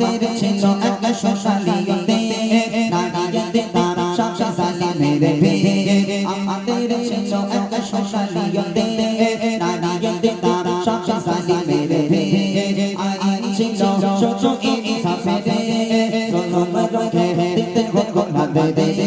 আমাদের ছিল এক সোনালিতে নারীতে তারা সব সালিমের বিয়ে আমাদের ছিল এক সোনালিতে নারীতে তারা সব সালিমের বিয়ে আইন ছিল ছোট ইনসাফে জুলুম রোখে দিতে ঘোষণা দে দে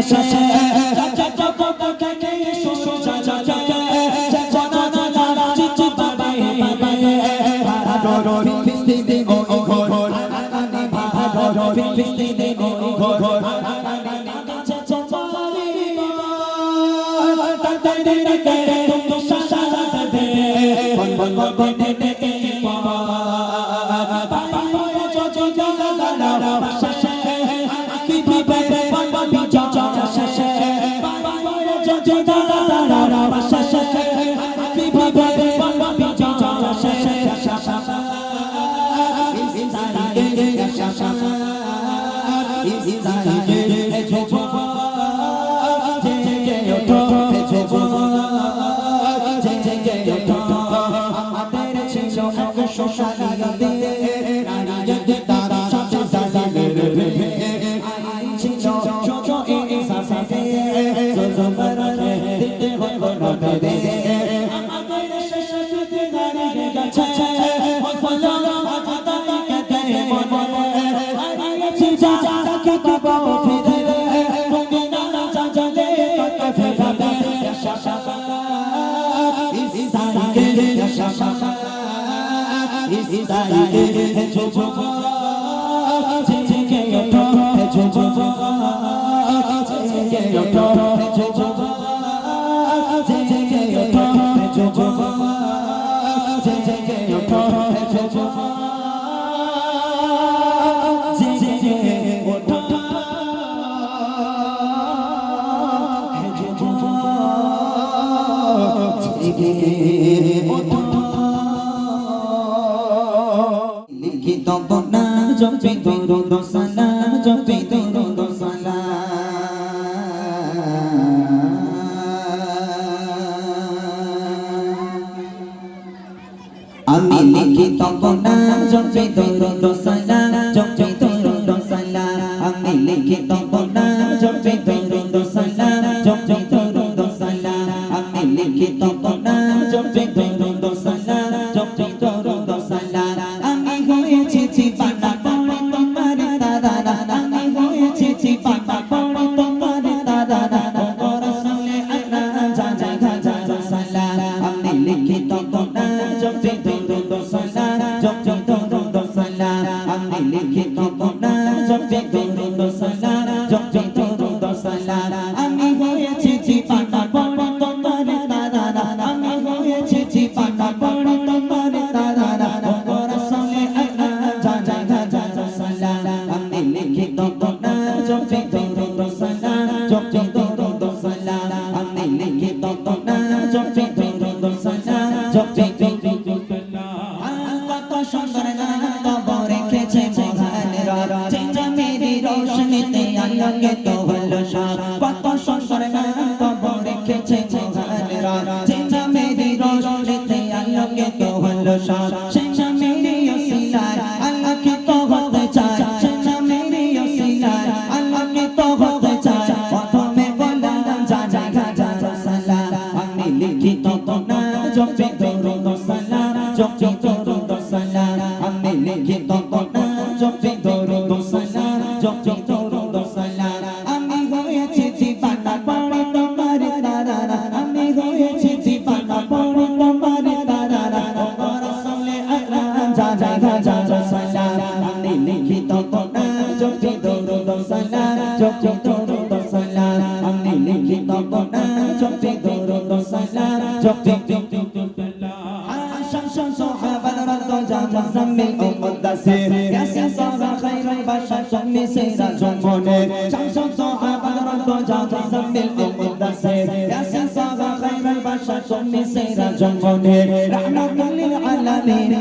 Shasha, shasha, shasha, shasha, ভিস্তিনে গরি ঘর ঘর তা তা তা তা তা তা তা তা তা তা তা তা তা তা তা তা Yeah. 나에게 해줘봐 제게 곁에 해줘봐 제게 곁에 জপে আনন্দিত হল সব جبتي درود السلام جبتي عاشم شمس صحابة رد جامع زم المقدس ياسين صار خير البشر شم سير الجمهور شمس صحابة رد جامع زم المقدس ياسين صار خير البشر شم سير الجمهور رحمة للعالمين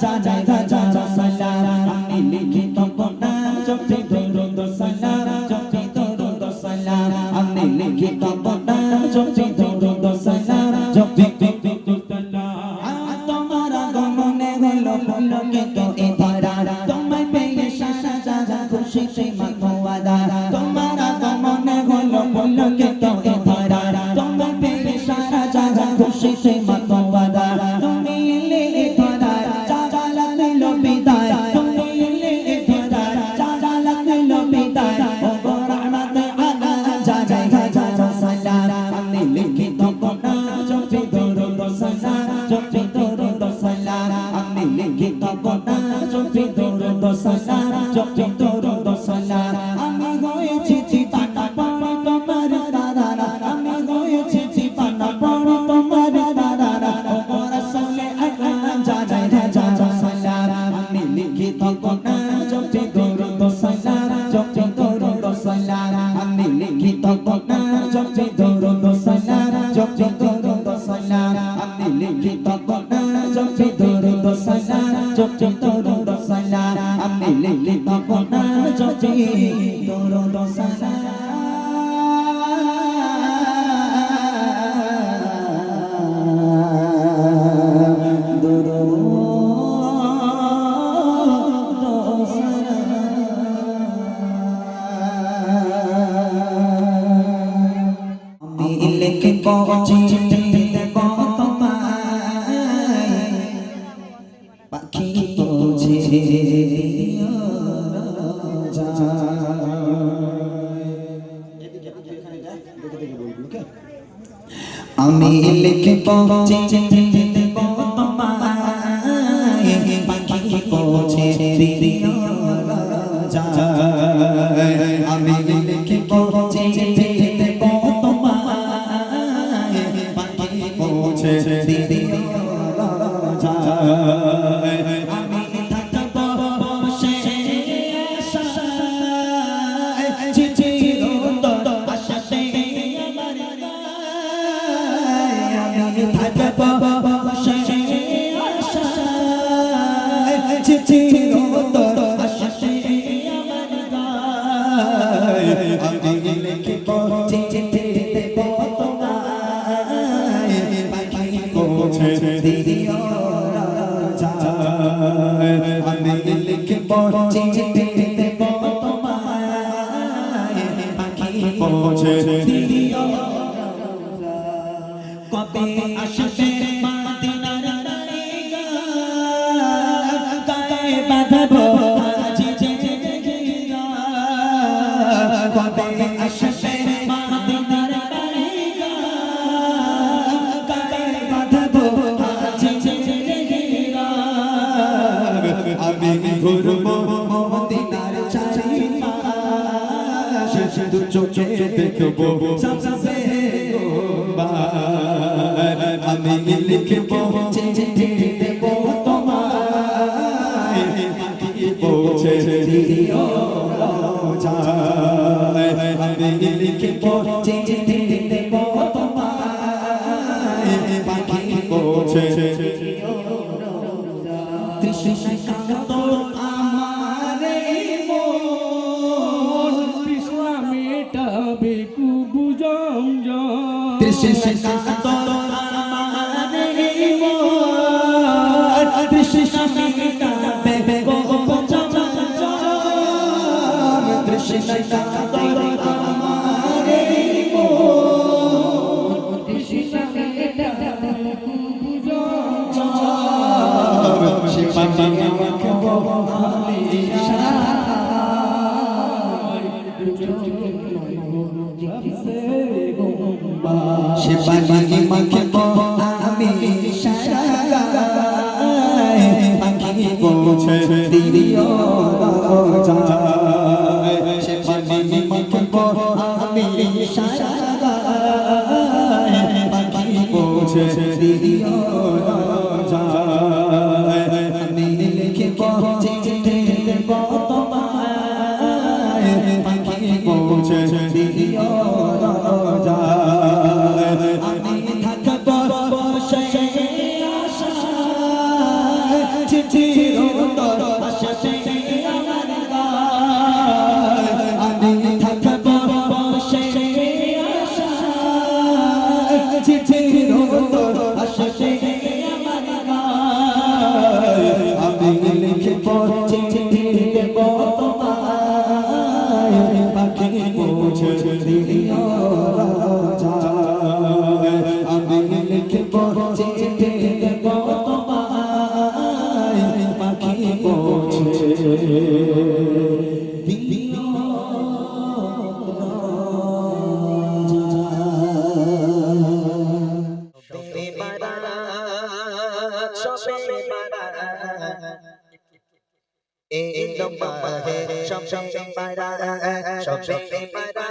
站站站站站。না জপি দরদ সালাম Ching ching চিং চিং ti. চারিপাশ দু চোখে দেখব আমি লিখব। মাম্মা হে সব সঙ্গে পায়রা সব সঙ্গে পায়রা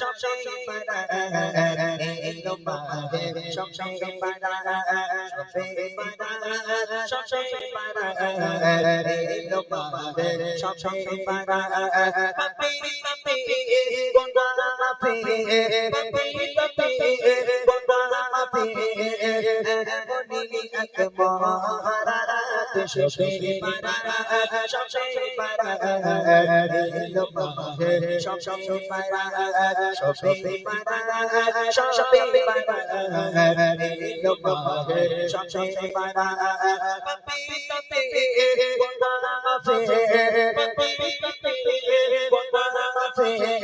সব সঙ্গে পায়রা এই মাম্মা হে সব সঙ্গে পায়রা সব সঙ্গে পায়রা সব সঙ্গে পায়রা এই মাম্মা হে সব সঙ্গে পায়রা পাপি গঙ্গারামা ফিরে পতি পতি গঙ্গারামা ফিরে বনিলি এক মহারাত শেষে পারা শমশে পারা এলো পাহে শমশে পারা শমশে পারা শমশে পারা এলো পাহে শমশে পারা পতি পতি গঙ্গারামা ফিরে পতি পতি গঙ্গারামা ফিরে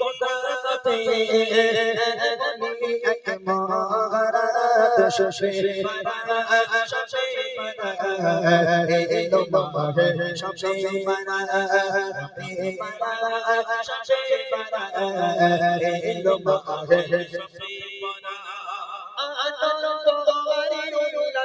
কথাতে আনন্দ তোমারি রুলা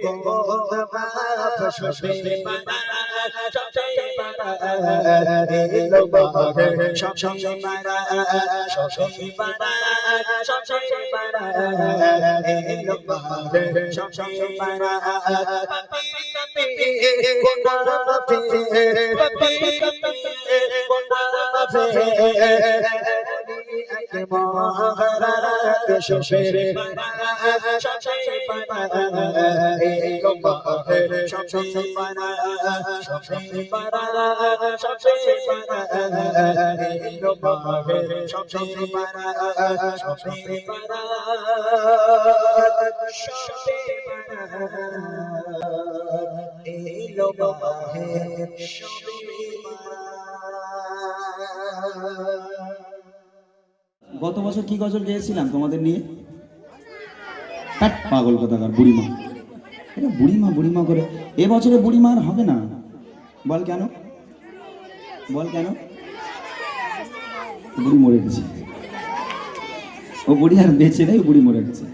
কলশে চিরনাইনা আছে রাতে আল্লাহ জিলা সে তোমার বাবা সে তোমার বাবা গত বছর কি গজল গেয়েছিলাম তোমাদের নিয়ে? পাগল কথাকার বুড়িমা। এটা বুড়িমা বুড়িমা করে। এ বছরে বুড়িমা আর হবে না। বল কেন? বল কেন? বুড়ি মরে গেছে। ও বুড়ি আর বেঁচে নেই, বুড়ি মরে গেছে।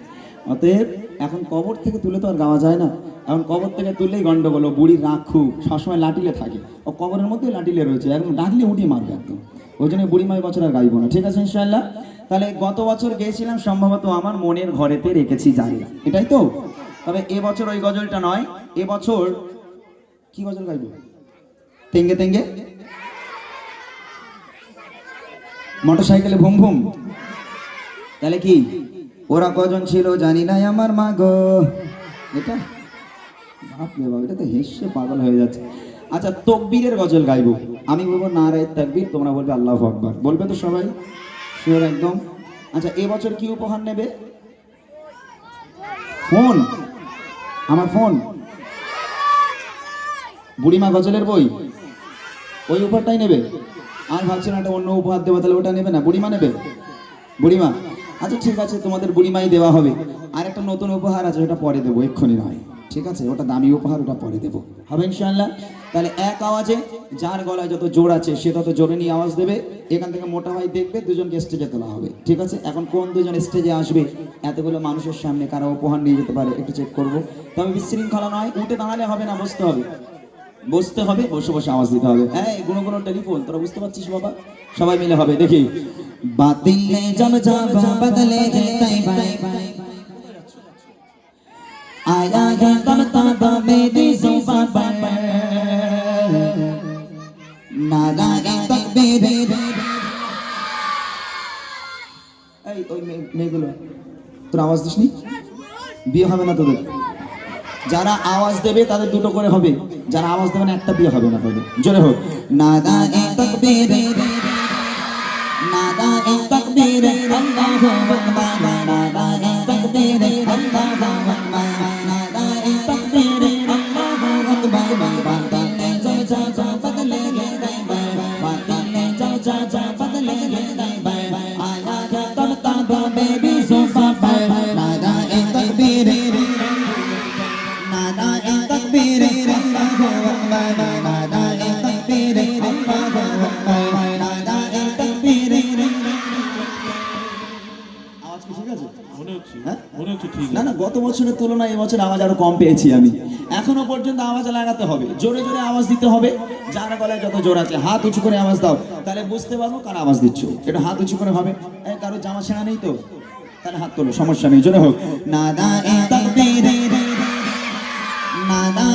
অতএব এখন কবর থেকে তুলে তো আর গাওয়া যায় না। এখন কবর থেকে তুললেই গন্ডগোল। বুড়ি রাখু সবসময় লাটিলে থাকে। ও কবরের মধ্যে লাটিলে রয়েছে। একদম ডাকলে উঠিয়ে মারবে একদম। ওই জন্য বুড়িমা এই বছর আর গাইব না। ঠিক আছে ইনশাল্লাহ তাহলে গত বছর গেছিলাম সম্ভবত আমার মনের ঘরেতে রেখেছি জারি। এটাই তো? তবে এবছর ওই গজলটা নয় এবছর কি গজল গাইব? তেঙ্গে তেঙ্গে? মোটর সাইকেলে ভুম ভুম। তাহলে কি? ওরা কজন ছিল জানি না আমার মা গো। এটা? বাপ রে বাপ, এটা তো হেসে পাগল হয়ে যাচ্ছে। আচ্ছা তকবীরের গজল গাইব। আমি বলব, না রায় তাকবীর, তোমরা বলবে আল্লাহ আকবার। বলবে তো সবাই? শিওর একদম। আচ্ছা এবছর কি উপহার নেবে? ফোন। আমার ফোন। বুড়িমা গজলের বই? ওই উপহারটাই নেবে? আমি ভাবছি না, একটা অন্য উপহার দেবো, তাহলে ওটা নেবে না? বুড়িমা নেবে? বুড়িমা। আচ্ছা ঠিক আছে, তোমাদের বুড়িমাই দেওয়া হবে। আর একটা নতুন উপহার আছে, ওটা পরে দেবো, এক্ষুনি নয়। ঠিক আছে? ওটা দামি উপহার, ওটা পরে দেবো। হবে ইনশাল্লাহ তাহলে এক আওয়াজে যার গলায় যত জোর আছে, সে তত জোরে নিয়ে আওয়াজ দেবে। এখান থেকে মোটা ভাই দেখবে, দুজনকে স্টেজে তোলা হবে। ঠিক আছে? এখন কোন দুজন স্টেজে আসবে? এতগুলো মানুষের সামনে কারা উপহার নিয়ে যেতে পারে, একটু চেক করব। তবে বিশৃঙ্খলা নয়, উঠে দাঁড়ালে হবে না, বসতে হবে। বসতে হবে, বসে বসে আওয়াজ দিতে হবে। হ্যাঁ গুনো গুনো টেলিফোন তোরা বুঝতে পারছিস বাবা? সবাই মিলে হবে, দেখি। বাতিলে आया है तब तब मेरी जुबान पर नादा तकबीर এই ওই মেয়ে- মেয়েগুলো তোর আওয়াজ দিসনি বিয়ে হবে না তোদের যারা আওয়াজ দেবে তাদের দুটো করে হবে যারা আওয়াজ দেবে না একটা বিয়ে হবে না তাদের জোরে হোক নাদা এ তকবীর নাদা এ তকবীর আল্লাহু আকবার নাদা এ তকবীর আল্লাহু আকবার নাদা না না গত বছরের তুলনায় এবছর আওয়াজ আরও কম পেয়েছি আমি এখনও পর্যন্ত আওয়াজ লাগাতে হবে জোরে জোরে আওয়াজ দিতে হবে যার গলায় যত জোর আছে হাত উঁচু করে আওয়াজ দাও তাহলে বুঝতে পারব কার আওয়াজ দিচ্ছ এটা হাত উঁচু করে হবে কারও জামা ছেঁড়া নেই তো তাহলে হাত তোলো সমস্যা নেই জোরে হোক নাদা এ তাকবীর নাদা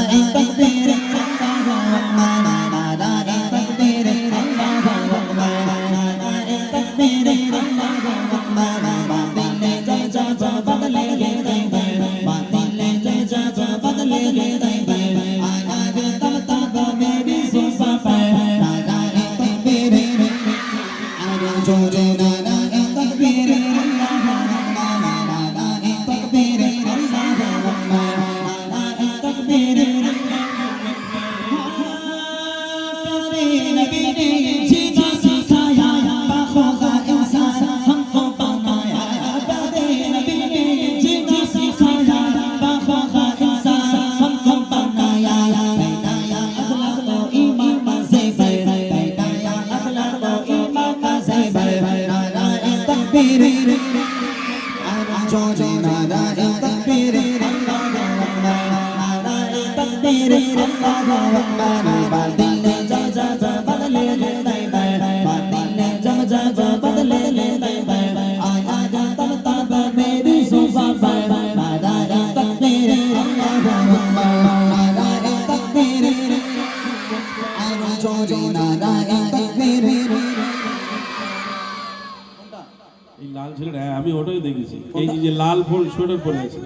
লাল ছেলেটা হ্যাঁ আমি ওটাই দেখেছি। এই যে- লাল ফুল সোয়েটার পরে আছে।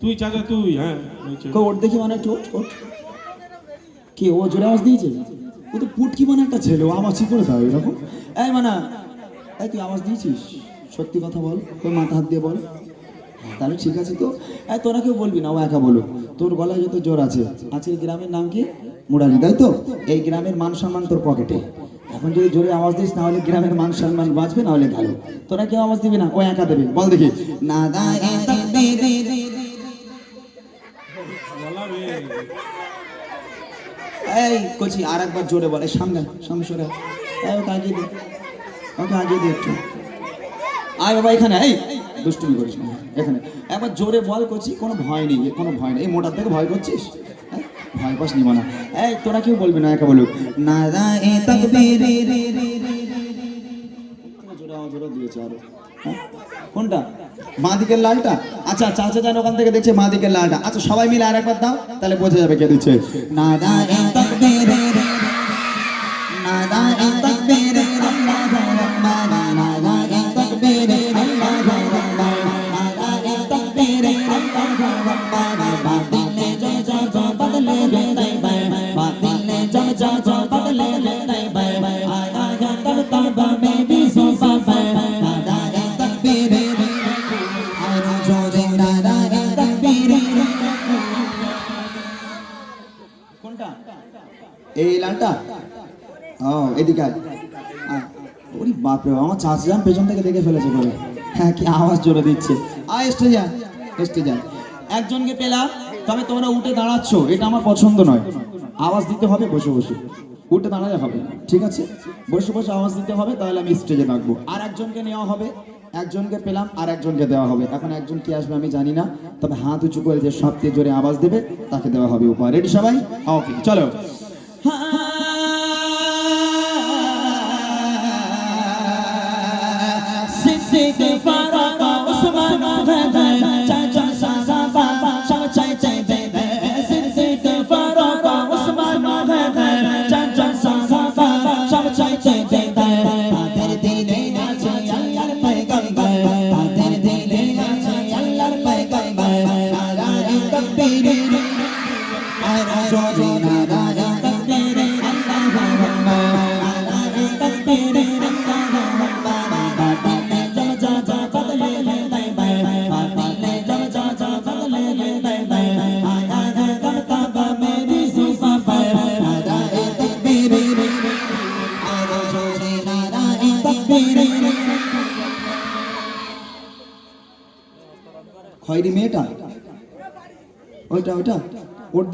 তুই চাচা তুই হ্যাঁ ওর দেখি মানে ওঠ, ওঠ। কি ও জোরে আওয়াজ দিয়েছে? ও তো পুটকি মানে একটা ছেলে ও কি করে দাও এরকম। এই মানা এই তুই আওয়াজ দিয়েছিস? সত্যি কথা বল তোর মাথা হাত দিয়ে বল। তাহলে ঠিক আছে তো। এই তোরা কেউ বলবি না ও একা বলো তোর গলায় যত জোর আছে। আজকের গ্রামের নাম কি? মুরালি তাই তো? এই গ্রামের মান সম্মান তোর পকেটে এখন যদি জোরে আওয়াজ দিস না হলে গ্রামের মান সম্মান বাঁচবে না হলে গেল তোরা কেউ আওয়াজ দিবি না, ও একা দেবে। বল দেখি। এই, কচি আর একবার জোরে বলে। সামনে সামনে সরে। ওকে আগিয়ে দে। ওকে আগিয়ে দে একটু। আয় বাবা, এখানে। এই, দুষ্টুমি করিস এখানে। একবার জোরে বল করছি কোনো ভয় নেই, কোনো ভয় নেই। মোটার থেকে ভয় করছিস? ভয় পাস নিব না এই, তোরা কেউ বলবি না, একা বলুক। এ তাকবীর। জোরে আওয়াজ ওরা দিয়েছে আরও? হ্যাঁ? কোনটা? বাঁ লালটা? আচ্ছা চাচা যান ওখান থেকে দেখছে বাঁ লালটা। আচ্ছা সবাই মিলে আর একবার দাও, তাহলে বোঝা যাবে কে দিচ্ছে। না তাকবীর। না তাকবীর এই লালটা? ও, এদিকে। ওরে বাপরে, আমার চাচা যান পেছন থেকে দেখে ফেলেছে বলে। হ্যাঁ কি আওয়াজ জোরে দিচ্ছে। আয় স্টেজে আয় স্টেজে আয় একজনকে পেলাম, তবে তোমরা উঠে দাঁড়াচ্ছ, এটা আমার পছন্দ নয়। আওয়াজ দিতে হবে, বসে বসে। উঠে দাঁড়ালে হবে ঠিক আছে? বসে বসে আওয়াজ দিতে হবে, তাহলে আমি স্টেজে রাখব আর একজনকে নেওয়া হবে। একজনকে পেলাম, আর একজনকে দেওয়া হবে। এখন একজন কি আসবে আমি জানি না, তবে হাত উঁচু করে যে সবচেয়ে জোরে আওয়াজ দেবে, তাকে দেওয়া হবে উপহার। রেডি সবাই? ওকে চলো। Ah, se, se, se,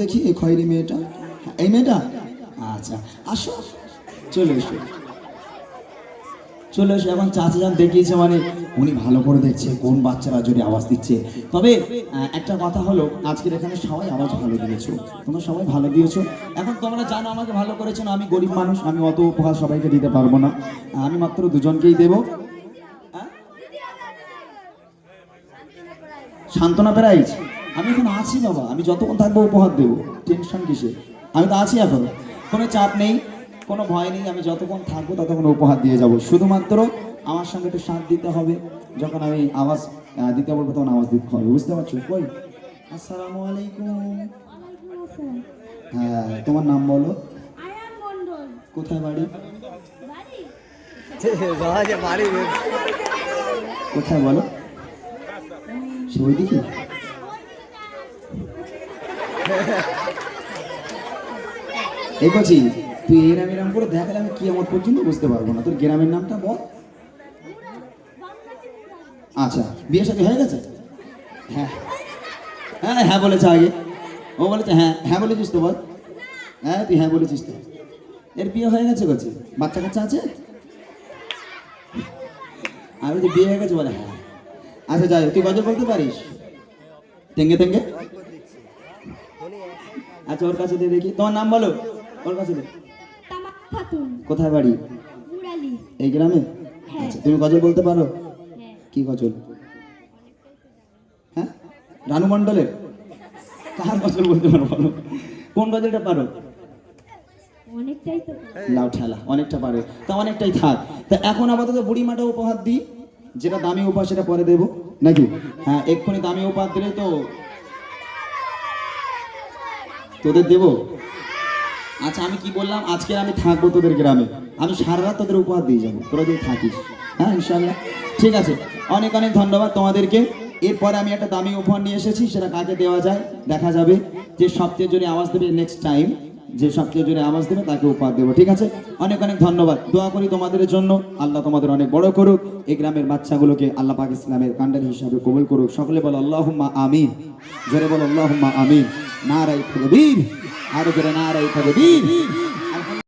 দেখি এই খয়েরি মেয়েটা। এই মেয়েটা? আচ্ছা আসো। চলে এসো। চলে এসো এখন চাচা যান দেখিয়েছে মানে উনি ভালো করে দেখছে কোন বাচ্চারা জোরে আওয়াজ দিচ্ছে। তবে একটা কথা হলো আজকের এখানে সবাই আওয়াজ ভালো দিয়েছ। তোমরা সবাই ভালো দিয়েছ। এখন তোমরা জানো আমাকে ভালো করেছ না আমি গরিব মানুষ আমি অত উপহার সবাইকে দিতে পারব না। আমি মাত্র দুজনকেই দেবো। হ্যাঁ সান্ত্বনা প্রাইজ। আমি এখন আছি বাবা আমি যতক্ষণ থাকব উপহার দেবো। টেনশন কিসে আমি তো আছি এখন। কোনো চাপ নেই কোনো ভয় নেই আমি যতক্ষণ থাকব ততক্ষণ উপহার দিয়ে যাব। শুধুমাত্র আমার সঙ্গে একটু সাথ দিতে হবে। যখন আমি আওয়াজ দিতে বলব তখন আওয়াজ দিতে হবে। বুঝতে পারছ? কই? আসসালামু আলাইকুম। হ্যাঁ তোমার নাম বলো। কোথায় বাড়ি? বাড়ি। কোথায় বলো? সে ওইদিকে? এই বলছি তুই এরাম এরাম করে দেখালে আমি কি আমার পর্যন্ত বুঝতে পারব না। তোর গ্রামের নামটা বল। আচ্ছা বিয়ে সাথে হয়ে গেছে? হ্যাঁ। হ্যাঁ হ্যাঁ বলেছে আগে। ও বলেছে হ্যাঁ হ্যাঁ বলেছিস তো বল। হ্যাঁ তুই হ্যাঁ বলেছিস তো। এর বিয়ে হয়ে গেছে বলছে বাচ্চা কাচ্চা আছে? আমি যে বিয়ে হয়ে গেছে বলে হ্যাঁ। আচ্ছা যাই তুই গজল বলতে পারিস? তেঙ্গে তেঙ্গে? আচ্ছা ওর কাছে দিয়ে দেখি। তোমার নাম বলো? ওর কাছে দে। কোথায় বাড়ি? এই গ্রামে? আচ্ছা তুমি গজল বলতে পারো? হ্যাঁ। কি গজল? হ্যাঁ? রানু মণ্ডলের? কার গজল বলতে পারো বলো? কোন গজলটা পারো? লাউ ঠেলা অনেকটা পারে। তা অনেকটাই থাক। তা এখন আপাতত বুড়িমাটা উপহার দিই। যেটা দামি উপহার সেটা পরে দেবো। নাকি? হ্যাঁ এক্ষুনি দামি উপহার দিলে তো তোদের দেব? আচ্ছা আমি কি বললাম? আজকে আমি থাকব তোদের গ্রামে। আমি সারা রাত তোদের উপহার দিয়ে যাব। তোরা যদি থাকিস। হ্যাঁ ইনশাল্লাহ ঠিক আছে। অনেক অনেক ধন্যবাদ তোমাদেরকে। এরপরে আমি একটা দামি উপহার নিয়ে এসেছি, সেটা কাকে দেওয়া যায় দেখা যাবে। যে সবচেয়ে জোরে আওয়াজ দেবে নেক্সট টাইম যে সবচেয়ে জোরে আওয়াজ দেবে, তাকে উপহার দেবো। ঠিক আছে? অনেক অনেক ধন্যবাদ। দোয়া করি তোমাদের জন্য। আল্লাহ তোমাদের অনেক বড় করুক। এই গ্রামের বাচ্চাগুলোকে আল্লাহ পাক ইসলামের কান্ডার হিসাবে কবুল করুক। সকলে বলো, আল্লাহুম্মা আমিন। জোরে বলো, আল্লাহুম্মা আমিন। নারাই তকবীর। আরও জোরে নারাই তকবীর।